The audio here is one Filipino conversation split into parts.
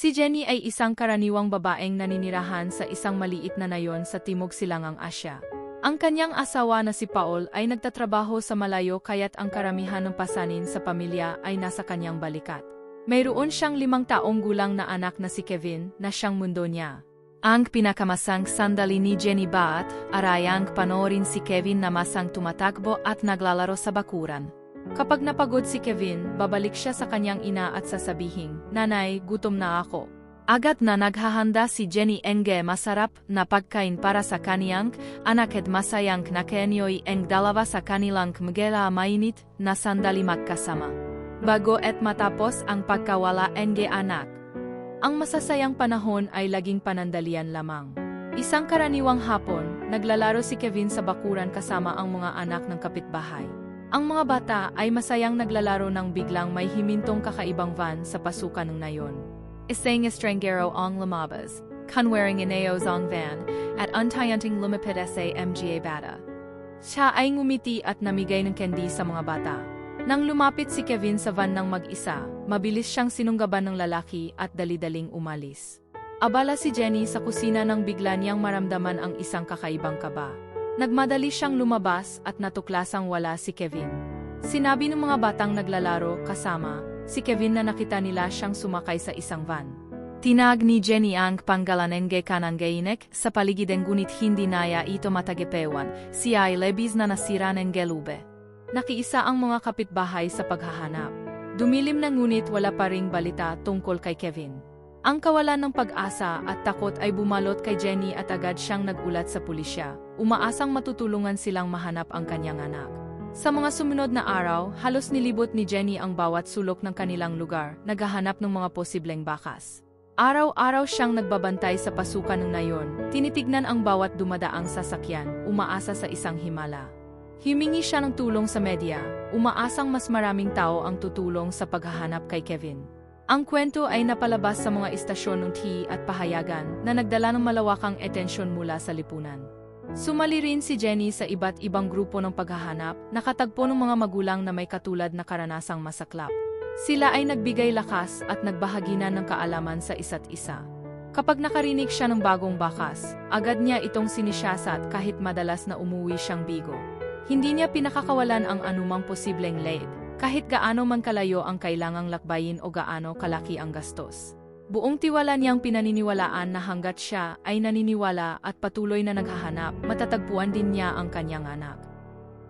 Si Jenny ay isang karaniwang babaeng naninirahan sa isang maliit na nayon sa Timog Silangang Asya. Ang kanyang asawa na si Paul ay nagtatrabaho sa malayo kaya't ang karamihan ng pasanin sa pamilya ay nasa kanyang balikat. Mayroon siyang limang taong gulang na anak na si Kevin na siyang mundo niya. Ang pinakamasang sandali ni Jenny Baat, arayang panoorin si Kevin na masang tumatakbo at naglalaro sa bakuran. Kapag napagod si Kevin, babalik siya sa kanyang ina at sasabihin, Nanay, gutom na ako. Agad na naghahanda si Jenny Enge masarap na pagkain para sa kaniyang anak at masayang na kenyoy eng dalawa sa kanilang mgela mainit na sandali magkasama. Bago at matapos ang pagkawala Enge anak. Ang masasayang panahon ay laging panandalian lamang. Isang karaniwang hapon, naglalaro si Kevin sa bakuran kasama ang mga anak ng kapitbahay. Ang mga bata ay masayang naglalaro nang biglang may himintong kakaibang van sa pasukan ng nayon. Isang estranggero ang lumabas, kunwaring ineos ang van, at untayanting lumipid sa mga bata. Siya ay ngumiti at namigay ng candy sa mga bata. Nang lumapit si Kevin sa van ng mag-isa, mabilis siyang sinunggaban ng lalaki at dalidaling umalis. Abala si Jenny sa kusina nang bigla niyang maramdaman ang isang kakaibang kaba. Nagmadali siyang lumabas at natuklasang wala si Kevin. Sinabi ng mga batang naglalaro kasama, si Kevin na nakita nila siyang sumakay sa isang van. Tinag ni Jenny ang panggalanenge kanangainek sa paligideng ngunit hindi naya ito matagepewan, siya ay lebis na nasira ng gelube. Nakiisa ang mga kapitbahay sa paghahanap. Dumilim na ngunit wala pa ring balita tungkol kay Kevin. Ang kawalan ng pag-asa at takot ay bumalot kay Jenny at agad siyang nagulat sa pulisya, umaasang matutulungan silang mahanap ang kanyang anak. Sa mga sumunod na araw, halos nilibot ni Jenny ang bawat sulok ng kanilang lugar, naghahanap ng mga posibleng bakas. Araw-araw siyang nagbabantay sa pasukan ng nayon, tinitignan ang bawat dumadaang sasakyan, umaasa sa isang himala. Himingi siya ng tulong sa media, umaasang mas maraming tao ang tutulong sa paghahanap kay Kevin. Ang kwento ay napalabas sa mga istasyon ng TV at pahayagan na nagdala ng malawakang etensyon mula sa lipunan. Sumali rin si Jenny sa iba't ibang grupo ng paghahanap, nakatagpo ng mga magulang na may katulad na karanasang masaklap. Sila ay nagbigay lakas at nagbahaginan ng kaalaman sa isa't isa. Kapag nakarinig siya ng bagong bakas, agad niya itong sinisyasat kahit madalas na umuwi siyang bigo. Hindi niya pinakakawalan ang anumang posibleng lead, kahit gaano man kalayo ang kailangang lakbayin o gaano kalaki ang gastos. Buong tiwala niyang pinaniniwalaan na hanggat siya ay naniniwala at patuloy na naghahanap, matatagpuan din niya ang kanyang anak.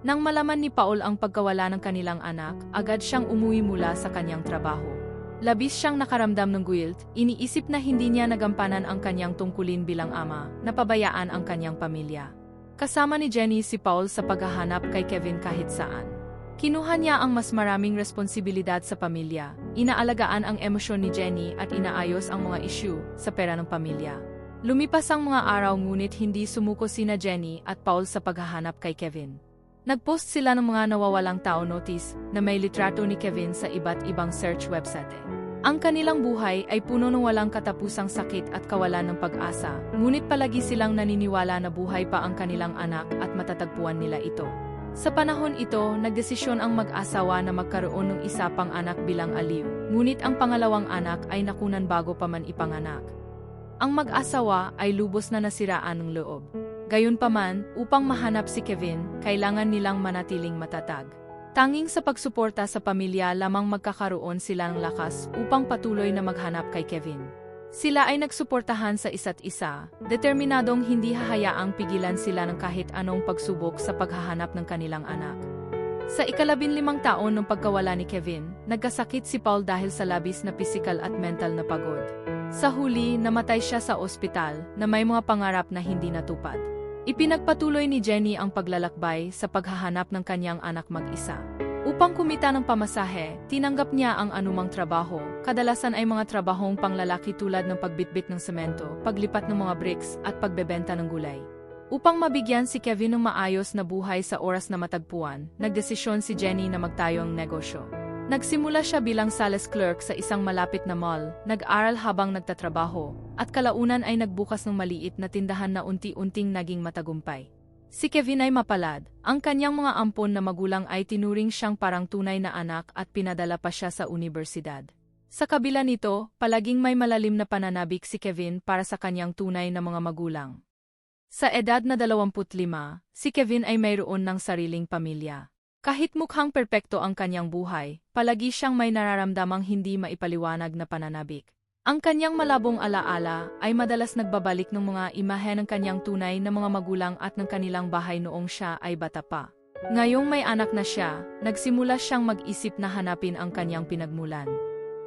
Nang malaman ni Paul ang pagkawala ng kanilang anak, agad siyang umuwi mula sa kanyang trabaho. Labis siyang nakaramdam ng guilt, iniisip na hindi niya nagampanan ang kanyang tungkulin bilang ama, napabayaan ang kanyang pamilya. Kasama ni Jenny si Paul sa paghahanap kay Kevin kahit saan. Kinuha niya ang mas maraming responsibilidad sa pamilya, inaalagaan ang emosyon ni Jenny at inaayos ang mga issue sa pera ng pamilya. Lumipas ang mga araw ngunit hindi sumuko sina Jenny at Paul sa paghahanap kay Kevin. Nagpost sila ng mga nawawalang tao notice na may litrato ni Kevin sa iba't ibang search website. Ang kanilang buhay ay puno ng walang katapusang sakit at kawalan ng pag-asa, ngunit palagi silang naniniwala na buhay pa ang kanilang anak at matatagpuan nila ito. Sa panahon ito, nagdesisyon ang mag-asawa na magkaroon ng isa pang anak bilang aliw, ngunit ang pangalawang anak ay nakunan bago pa man ipanganak. Ang mag-asawa ay lubos na nasiraan ng loob. Gayunpaman, upang mahanap si Kevin, kailangan nilang manatiling matatag. Tanging sa pagsuporta sa pamilya lamang magkakaroon sila ng lakas upang patuloy na maghanap kay Kevin. Sila ay nagsuportahan sa isa't isa, determinadong hindi hahayaang pigilan sila ng kahit anong pagsubok sa paghahanap ng kanilang anak. Sa ikalabin limang taon ng pagkawala ni Kevin, nagkasakit si Paul dahil sa labis na pisikal at mental na pagod. Sa huli, namatay siya sa ospital na may mga pangarap na hindi natupad. Ipinagpatuloy ni Jenny ang paglalakbay sa paghahanap ng kanyang anak mag-isa. Upang kumita ng pamasahe, tinanggap niya ang anumang trabaho, kadalasan ay mga trabahong panglalaki tulad ng pagbitbit ng semento, paglipat ng mga bricks, at pagbebenta ng gulay. Upang mabigyan si Kevin ng maayos na buhay sa oras na matagpuan, nagdesisyon si Jenny na magtayong negosyo. Nagsimula siya bilang sales clerk sa isang malapit na mall, nag-aral habang nagtatrabaho, at kalaunan ay nagbukas ng maliit na tindahan na unti-unting naging matagumpay. Si Kevin ay mapalad, ang kanyang mga ampon na magulang ay tinuring siyang parang tunay na anak at pinadala pa siya sa universidad. Sa kabila nito, palaging may malalim na pananabik si Kevin para sa kanyang tunay na mga magulang. Sa edad na 25, si Kevin ay mayroon ng sariling pamilya. Kahit mukhang perpekto ang kanyang buhay, palagi siyang may nararamdamang hindi maipaliwanag na pananabik. Ang kanyang malabong alaala ay madalas nagbabalik ng mga imahe ng kanyang tunay na mga magulang at ng kanilang bahay noong siya ay bata pa. Ngayong may anak na siya, nagsimula siyang mag-isip na hanapin ang kanyang pinagmulan.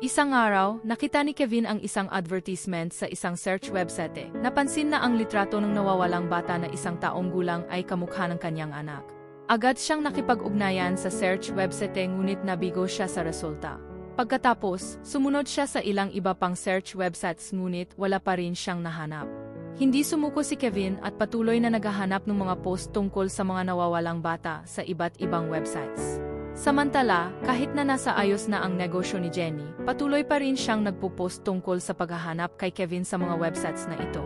Isang araw, nakita ni Kevin ang isang advertisement sa isang search website. Napansin na ang litrato ng nawawalang bata na isang taong gulang ay kamukha ng kanyang anak. Agad siyang nakipag-ugnayan sa search website ngunit nabigo siya sa resulta. Pagkatapos, sumunod siya sa ilang iba pang search websites ngunit wala pa rin siyang nahanap. Hindi sumuko si Kevin at patuloy na naghahanap ng mga post tungkol sa mga nawawalang bata sa iba't ibang websites. Samantala, kahit na nasa ayos na ang negosyo ni Jenny, patuloy pa rin siyang nagpo-post tungkol sa paghahanap kay Kevin sa mga websites na ito.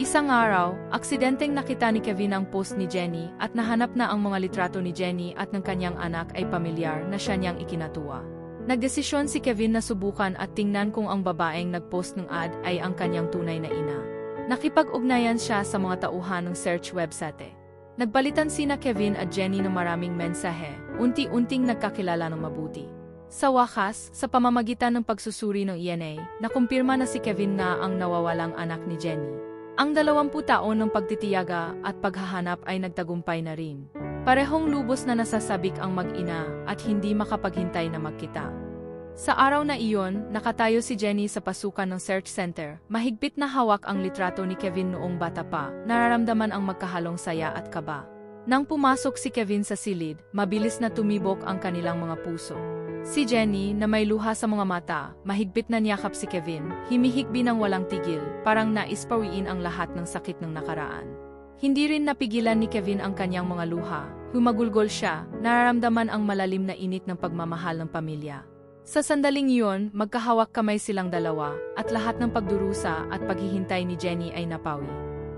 Isang araw, aksidenteng nakita ni Kevin ang post ni Jenny at nahanap na ang mga litrato ni Jenny at ng kanyang anak ay pamilyar na siya niyang ikinatuwa. Nagdesisyon si Kevin na subukan at tingnan kung ang babaeng nagpost ng ad ay ang kanyang tunay na ina. Nakipag-ugnayan siya sa mga tauhan ng search website. Nagbalitan sina Kevin at Jenny ng maraming mensahe, unti-unting nagkakilala ng mabuti. Sa wakas, sa pamamagitan ng pagsusuri ng ENA, nakumpirma na si Kevin nga ang nawawalang anak ni Jenny. Ang dalawampu taon ng pagtitiyaga at paghahanap ay nagtagumpay na rin. Parehong lubos na nasasabik ang mag-ina at hindi makapaghintay na magkita. Sa araw na iyon, nakatayo si Jenny sa pasukan ng search center. Mahigpit na hawak ang litrato ni Kevin noong bata pa, nararamdaman ang magkahalong saya at kaba. Nang pumasok si Kevin sa silid, mabilis na tumibok ang kanilang mga puso. Si Jenny, na may luha sa mga mata, mahigpit na niyakap si Kevin, himihikbi ng walang tigil, parang nais pawiin ang lahat ng sakit ng nakaraan. Hindi rin napigilan ni Kevin ang kanyang mga luha, humagulgol siya, nararamdaman ang malalim na init ng pagmamahal ng pamilya. Sa sandaling iyon, magkahawak kamay silang dalawa, at lahat ng pagdurusa at paghihintay ni Jenny ay napawi.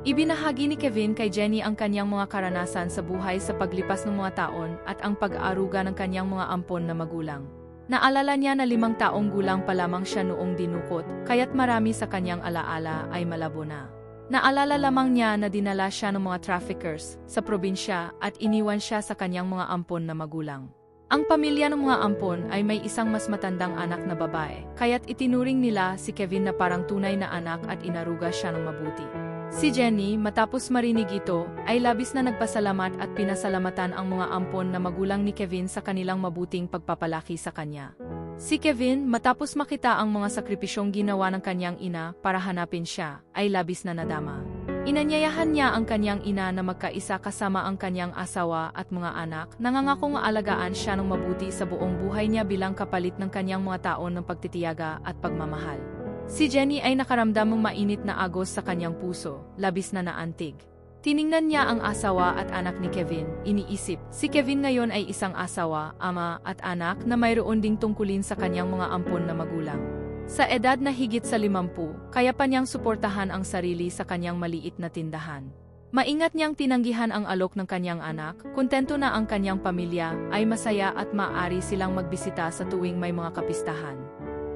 Ibinahagi ni Kevin kay Jenny ang kanyang mga karanasan sa buhay sa paglipas ng mga taon at ang pag-aaruga ng kanyang mga ampon na magulang. Naalala niya na limang taong gulang pa lamang siya noong dinukot, kaya't marami sa kanyang alaala ay malabo na. Naalala lamang niya na dinala siya ng mga traffickers sa probinsya at iniwan siya sa kanyang mga ampon na magulang. Ang pamilya ng mga ampon ay may isang mas matandang anak na babae, kaya't itinuring nila si Kevin na parang tunay na anak at inaruga siya ng mabuti. Si Jenny, matapos marinig ito, ay labis na nagpasalamat at pinasalamatan ang mga ampon na magulang ni Kevin sa kanilang mabuting pagpapalaki sa kanya. Si Kevin, matapos makita ang mga sakripisyong ginawa ng kanyang ina para hanapin siya, ay labis na nadama. Inanyayahan niya ang kanyang ina na magkaisa kasama ang kanyang asawa at mga anak, nangangakong alagaan siya ng mabuti sa buong buhay niya bilang kapalit ng kanyang mga taon ng pagtitiyaga at pagmamahal. Si Jenny ay nakaramdam ng mainit na agos sa kanyang puso, labis na naantig. Tiningnan niya ang asawa at anak ni Kevin, iniisip, si Kevin ngayon ay isang asawa, ama at anak na mayroon ding tungkulin sa kanyang mga ampon na magulang. Sa edad na higit sa limampu, kaya pa niyang suportahan ang sarili sa kanyang maliit na tindahan. Maingat niyang tinanggihan ang alok ng kanyang anak, kontento na ang kanyang pamilya, ay masaya at maaari silang magbisita sa tuwing may mga kapistahan.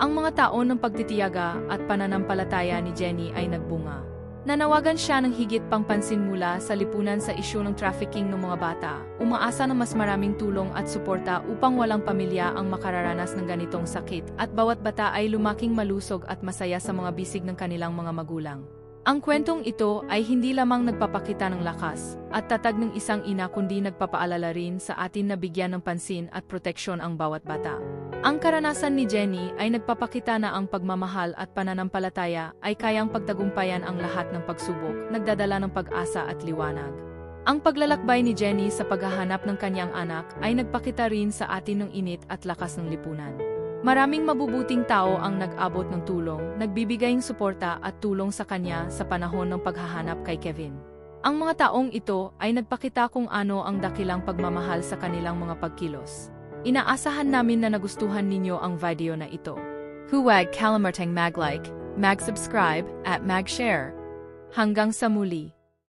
Ang mga taon ng pagtitiyaga at pananampalataya ni Jenny ay nagbunga. Nanawagan siya ng higit pang pansin mula sa lipunan sa isyu ng trafficking ng mga bata, umaasa na mas maraming tulong at suporta upang walang pamilya ang makararanas ng ganitong sakit at bawat bata ay lumaking malusog at masaya sa mga bisig ng kanilang mga magulang. Ang kwentong ito ay hindi lamang nagpapakita ng lakas at tatag ng isang ina kundi nagpapaalala rin sa atin na bigyan ng pansin at proteksyon ang bawat bata. Ang karanasan ni Jenny ay nagpapakita na ang pagmamahal at pananampalataya ay kayang pagtagumpayan ang lahat ng pagsubok, nagdadala ng pag-asa at liwanag. Ang paglalakbay ni Jenny sa paghahanap ng kanyang anak ay nagpakita rin sa atin ng init at lakas ng lipunan. Maraming mabubuting tao ang nag-abot ng tulong, nagbibigaying suporta at tulong sa kanya sa panahon ng paghahanap kay Kevin. Ang mga taong ito ay nagpakita kung ano ang dakilang pagmamahal sa kanilang mga pagkilos. Inaasahan namin na nagustuhan ninyo ang video na ito. Huwag kalimutan mag-like, mag-subscribe, at mag-share. Hanggang sa muli.